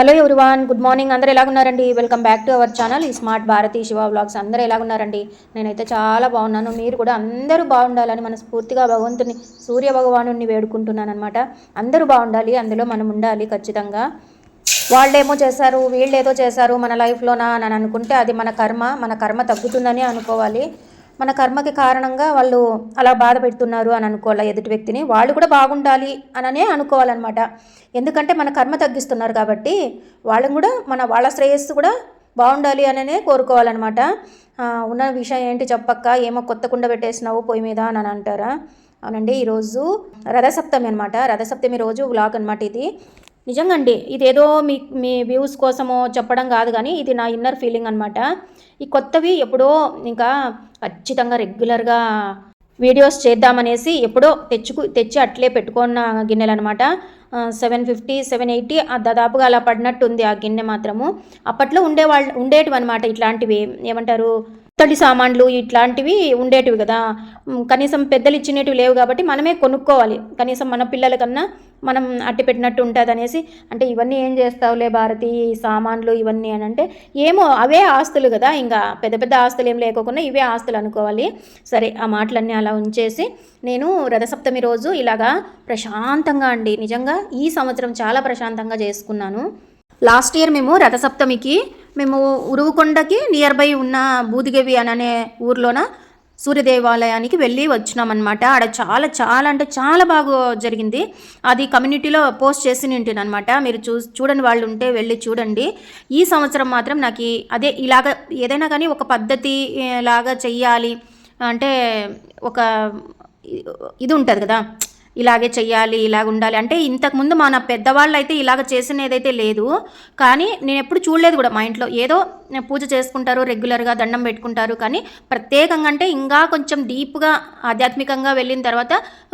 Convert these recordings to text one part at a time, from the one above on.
Hello everyone good morning. అందరూ ఎలాగున్నారండి? Welcome back to our channel. ఈ smart Bharathi Shiva blogs అందరూ ఎలాగున్నారండి? నేనైతే చాలా బాగున్నాను. మీరు కూడా అందరూ బాగుండాలని మనస్ఫూర్తిగా భగవంతుని సూర్య భగవాను వేడుకుంటున్నాను అనమాట అందరూ బాగుండాలి అందులో మనం ఉండాలి ఖచ్చితంగా. వాళ్ళేమో చేశారు వీళ్ళేదో చేశారు మన లైఫ్లోనా అని అనుకుంటే అది మన కర్మ మన కర్మ తగ్గుతుందని అనుకోవాలి. మన కర్మకి కారణంగా వాళ్ళు అలా బాధ పెడుతున్నారు అని అనుకోవాలి ఎదుటి వ్యక్తిని? వాళ్ళు కూడా బాగుండాలి అననే అనుకోవాలన్నమాట. ఎందుకంటే మన కర్మ తగ్గిస్తున్నారు కాబట్టి వాళ్ళని కూడా మన వాళ్ళ శ్రేయస్సు కూడా బాగుండాలి అననే కోరుకోవాలన్నమాట. ఉన్న విషయం ఏంటి చెప్పక్క? ఏమో కొత్త కుండ పెట్టేసినావు పొయ్యి మీద అని అంటారా? అవునండి ఈరోజు రథసప్తమి అనమాట రథసప్తమి రోజు వ్లాగ్ అనమాట ఇది. నిజంగా అండి ఇదేదో మీ మీ వ్యూస్ కోసమో చెప్పడం కాదు కానీ ఇది నా ఇన్నర్ ఫీలింగ్ అనమాట ఈ కొత్తవి ఎప్పుడో ఇంకా ఖచ్చితంగా రెగ్యులర్గా వీడియోస్ చేద్దామనేసి ఎప్పుడో తెచ్చుకు తెచ్చి అట్లే పెట్టుకున్న గిన్నెలు అనమాట సెవెన్ ఫిఫ్టీ సెవెన్ ఎయిటీ దాదాపుగా అలా పడినట్టు ఉంది ఆ గిన్నె మాత్రము. అప్పట్లో ఉండేవాళ్ళు ఉండేటివి అనమాట ఇట్లాంటివి. ఏమంటారు? ఇత్తడి సామాన్లు ఇట్లాంటివి ఉండేటివి కదా. కనీసం పెద్దలు ఇచ్చినవి లేవు కాబట్టి మనమే కొనుక్కోవాలి. కనీసం మన పిల్లల కన్నా మనం అట్టి పెట్టినట్టు ఉంటుంది అనేసి అంటే ఇవన్నీ ఏం చేస్తావులే భారతి సామాన్లు ఇవన్నీ అని అంటే ఏమో అవే ఆస్తులు కదా ఇంకా పెద్ద పెద్ద ఆస్తులు ఏం లేకోకుండా ఇవే ఆస్తులు అనుకోవాలి. సరే ఆ మాటలన్నీ అలా ఉంచేసి నేను రథసప్తమి రోజు ఇలాగా ప్రశాంతంగా అండి నిజంగా ఈ సంవత్సరం చాలా ప్రశాంతంగా చేసుకున్నాను. లాస్ట్ ఇయర్ మేము రథసప్తమికి మేము ఉరువుకొండకి నియర్ బై ఉన్న బూదిగవి అనే ఊర్లోన సూర్య దేవాలయానికి వెళ్ళి వచ్చినామన్నమాట. ఆడ చాలా చాలా అంటే చాలా బాగా జరిగింది. అది కమ్యూనిటీలో పోస్ట్ చేసి ఉంటాను అనమాట మీరు చూ చూడని వాళ్ళు ఉంటే వెళ్ళి చూడండి. ఈ సంవత్సరం మాత్రం నాకు అదే ఇలాగ ఏదైనా కానీ ఒక పద్ధతి లాగా చెయ్యాలి. అంటే ఒక ఇది ఉంటుంది కదా. ఇలాగే చెయ్యాలి ఇలాగ ఉండాలి. అంటే ఇంతకుముందు మన పెద్దవాళ్ళు అయితే ఇలాగ చేసినదైతే లేదు. కానీ నేను ఎప్పుడు చూడలేదు కూడా మా ఇంట్లో. ఏదో పూజ చేసుకుంటారు రెగ్యులర్గా దండం పెట్టుకుంటారు. కానీ ప్రత్యేకంగా అంటే ఇంకా కొంచెం డీప్గా ఆధ్యాత్మికంగా వెళ్ళిన తర్వాత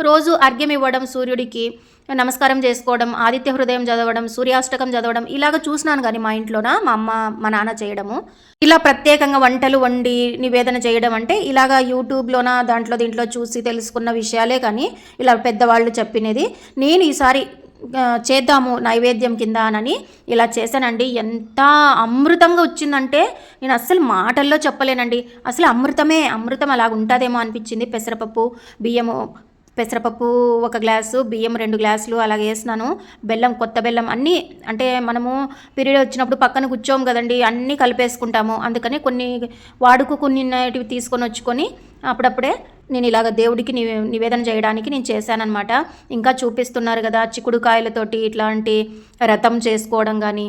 రోజు అర్ఘ్యం ఇవ్వడం సూర్యుడికి నమస్కారం చేసుకోవడం ఆదిత్య హృదయం చదవడం సూర్యాష్టకం చదవడం ఇలాగ చూసినాను కానీ మా ఇంట్లోన మా అమ్మ మా నాన్న చేయడము. ఇలా ప్రత్యేకంగా వంటలు వండి నివేదన చేయడం అంటే ఇలాగ యూట్యూబ్లోన దాంట్లో దీంట్లో చూసి తెలుసుకున్న విషయాలే కానీ ఇలా పెద్దవాళ్ళు చెప్పినది. నేను ఈసారి చేద్దాము నైవేద్యం కింద అని ఇలా చేశానండి. ఎంత అమృతంగా వచ్చిందంటే నేను అస్సలు మాటల్లో చెప్పలేనండి. అసలు అమృతమే అమృతం అలాగ ఉంటుందేమో అనిపించింది. పెసరపప్పు బియ్యము పెసరపప్పు ఒక గ్లాసు బియ్యం రెండు గ్లాసులు అలాగే వేసినాను. బెల్లం కొత్త బెల్లం అన్నీ అంటే మనము పీరియడ్ వచ్చినప్పుడు పక్కన కూర్చోము కదండి అన్నీ కలిపేసుకుంటాము. అందుకని కొన్ని వాడుకు కొన్ని తీసుకొని వచ్చుకొని అప్పుడప్పుడే నేను ఇలాగ దేవుడికి నివేదన చేయడానికి నేను చేశానన్నమాట. ఇంకా చూపిస్తున్నారు కదా చిక్కుడుకాయలతోటి ఇట్లాంటి రథం చేసుకోవడం కానీ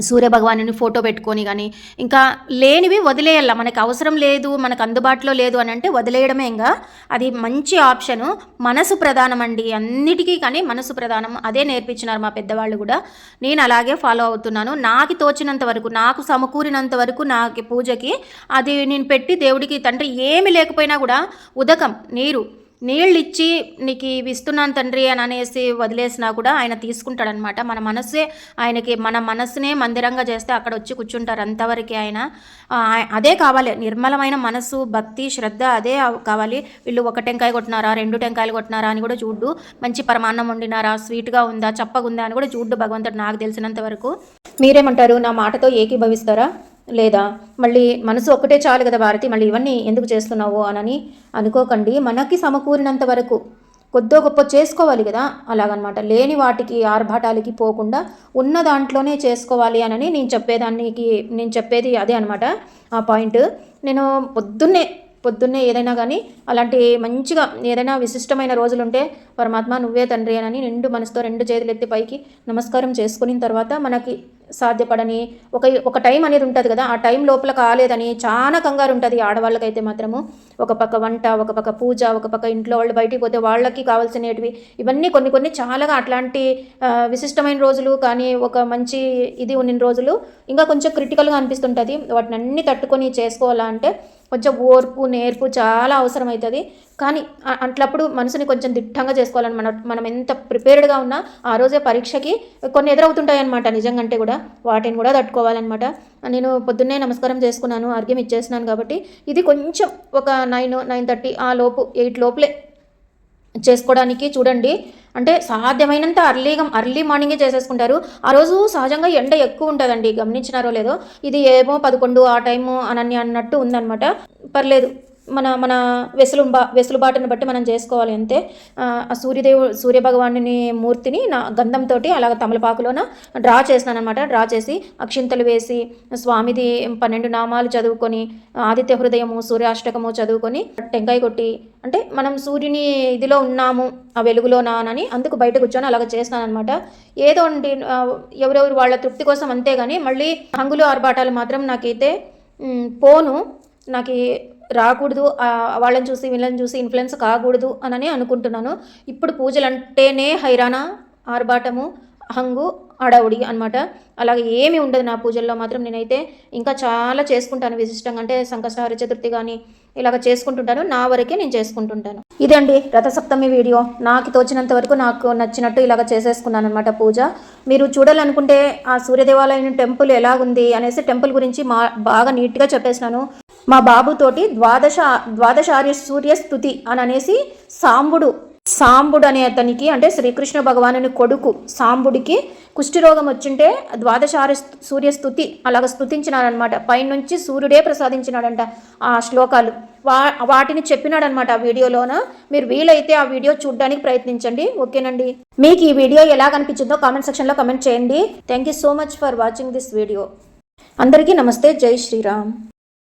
సూర్య భగవానుని ఫోటో పెట్టుకొని కానీ ఇంకా లేనివి వదిలేయాల మనకు అవసరం లేదు మనకు అందుబాటులో లేదు అని అంటే వదిలేయడమే ఇంకా అది మంచి ఆప్షను. మనసు ప్రధానం అండి. అన్నిటికీ కానీ మనసు ప్రధానం. అదే నేర్పించినారు మా పెద్దవాళ్ళు కూడా. నేను అలాగే ఫాలో అవుతున్నాను. నాకు తోచినంత వరకు నాకు సమకూరినంత వరకు నాకు పూజకి అది నేను పెట్టి దేవుడికి తండ్రి ఏమి లేకపోయినా కూడా ఉదకం నీరు. నీళ్ళు ఇచ్చి నీకు ఇవి ఇస్తున్నాను తండ్రి అని అనేసి వదిలేసినా కూడా ఆయన తీసుకుంటాడనమాట. మన మనస్సే ఆయనకి మన మనస్సునే మందిరంగా చేస్తే అక్కడ వచ్చి కూర్చుంటారు అంతవరకు ఆయన. అదే కావాలి. నిర్మలమైన మనస్సు భక్తి శ్రద్ధ అదే కావాలి. వీళ్ళు ఒక టెంకాయ కొట్టినారా రెండు టెంకాయలు కొట్టినారా అని కూడా చూడు. మంచి పరమాన్నం వండినారా స్వీట్గా ఉందా చప్పగా ఉందా అని కూడా చూడు భగవంతుడు నాకు తెలిసినంత వరకు. మీరేమంటారు? నా మాటతో ఏకీభవిస్తారా? లేదా మళ్ళీ మనసు ఒక్కటే చాలు కదా భారతి మళ్ళీ ఇవన్నీ ఎందుకు చేస్తున్నావు అనని అనుకోకండి. మనకి సమకూరినంత వరకు కొద్దో గొప్ప చేసుకోవాలి కదా అలాగనమాట. లేని వాటికి ఆర్భాటాలకి పోకుండా ఉన్న దాంట్లోనే చేసుకోవాలి అనని నేను చెప్పేదానికి నేను చెప్పేది అదే అనమాట. ఆ పాయింట్ నేను పొద్దున్నే పొద్దున్నే ఏదైనా కానీ అలాంటి మంచిగా ఏదైనా విశిష్టమైన రోజులుంటే పరమాత్మ నువ్వే తండ్రి అని నిండు మనసుతో రెండు చేతులు ఎత్తి పైకి నమస్కారం చేసుకున్న తర్వాత మనకి సాధ్యపడని ఒక ఒక టైం అనేది ఉంటుంది కదా ఆ టైం లోపల కాలేదని చాలా కంగారు ఉంటుంది ఆడవాళ్ళకైతే మాత్రము. ఒక పక్క వంట ఒక పక్క పూజ ఒక పక్క ఇంట్లో వాళ్ళు బయటికి పోతే వాళ్ళకి కావాల్సినవి. ఇవన్నీ కొన్ని కొన్ని చాలాగా అట్లాంటి విశిష్టమైన రోజులు కానీ ఒక మంచి ఇది ఉన్న రోజులు ఇంకా కొంచెం క్రిటికల్గా అనిపిస్తుంటుంది. వాటిని అన్ని తట్టుకొని చేసుకోవాలా అంటే కొంచెం ఓర్పు నేర్పు చాలా అవసరం అవుతుంది కానీ అట్లప్పుడు మనసుని కొంచెం దిట్టంగా చేసుకోవాలని మన మనం ఎంత ప్రిపేర్డ్గా ఉన్నా ఆ రోజే పరీక్షకి కొన్ని ఎదురవుతుంటాయన్నమాట నిజంగా అంటే కూడా. వాటిని కూడా తట్టుకోవాలన్నమాట. నేను పొద్దున్నే నమస్కారం చేసుకున్నాను అర్ఘ్యం ఇచ్చేసినాను కాబట్టి ఇది కొంచెం ఒక నైన్ నైన్ థర్టీ ఆ లోపు ఎయిట్ లోపలే చేసుకోవడానికి చూడండి. అంటే సాధ్యమైనంత అర్లీగా అర్లీ మార్నింగే చేసేసుకుంటారు. ఆ రోజు సహజంగా ఎండ ఎక్కువ ఉంటుందండి. గమనించినారో లేదో. ఇది ఏమో పదకొండు ఆ టైము అని అన్నట్టు ఉందన్నమాట. పర్లేదు. మన మన వెసులు బా వెసులుబాటుని బట్టి మనం చేసుకోవాలి అంతే ఆ సూర్యదేవు సూర్యభగవానుని మూర్తిని నా గంధంతో అలాగ తమలపాకులోన డ్రా చేసినాను అనమాట డ్రా చేసి అక్షింతలు వేసి స్వామిది పన్నెండు నామాలు చదువుకొని ఆదిత్య హృదయము సూర్యాష్టకము చదువుకొని టెంకాయ కొట్టి అంటే మనం సూర్యుని ఇదిలో ఉన్నాము ఆ వెలుగులోనా అని అందుకు బయట కూర్చొని అలాగ చేసినాను అనమాట ఏదో అండి ఎవరెవరు వాళ్ళ తృప్తి కోసం అంతే కానీ మళ్ళీ హంగులు ఆర్భాటాలు మాత్రం నాకైతే పోను. నాకు రాకూడదు వాళ్ళని చూసి వీళ్ళని చూసి ఇన్ఫ్లుయెన్స్ కాకూడదు అని అనుకుంటున్నాను. ఇప్పుడు పూజలు అంటేనే హైరాణ ఆర్భాటము హంగు అడవుడి అనమాట అలాగే ఏమి ఉండదు నా పూజల్లో మాత్రం నేనైతే. ఇంకా చాలా చేసుకుంటాను విశిష్టంగా అంటే సంకష్టహార చతుర్థి కానీ ఇలాగ చేసుకుంటుంటాను. నా వరకే నేను చేసుకుంటుంటాను. ఇదండి రథసప్తమి వీడియో. నాకు తోచినంత వరకు నాకు నచ్చినట్టు ఇలాగ చేసేసుకున్నాను అనమాట పూజ. మీరు చూడాలనుకుంటే ఆ సూర్యదేవాలయం టెంపుల్ ఎలాగుంది అనేసి టెంపుల్ గురించి మా బాగా నీట్గా చెప్పేసినాను. మా బాబుతోటి ద్వాదశ ద్వాదశార్య సూర్య స్థుతి అని అనేసి సాంబుడు సాంబుడు అనే అతనికి అంటే శ్రీకృష్ణ భగవానుని కొడుకు సాంబుడికి కుష్ఠరోగం వచ్చింటే ద్వాదశార్య సూర్య స్థుతి అలాగ స్థుతించినాడనమాట పైనుంచి సూర్యుడే ప్రసాదించినాడంట ఆ శ్లోకాలు. వా వాటిని చెప్పినాడనమాట ఆ వీడియోలోన. మీరు వీలైతే ఆ వీడియో చూడడానికి ప్రయత్నించండి. ఓకేనండి? మీకు ఈ వీడియో ఎలా కనిపించిందో కామెంట్ సెక్షన్లో కామెంట్ చేయండి. Thank you so much for watching this video. అందరికీ నమస్తే. జై శ్రీరామ్.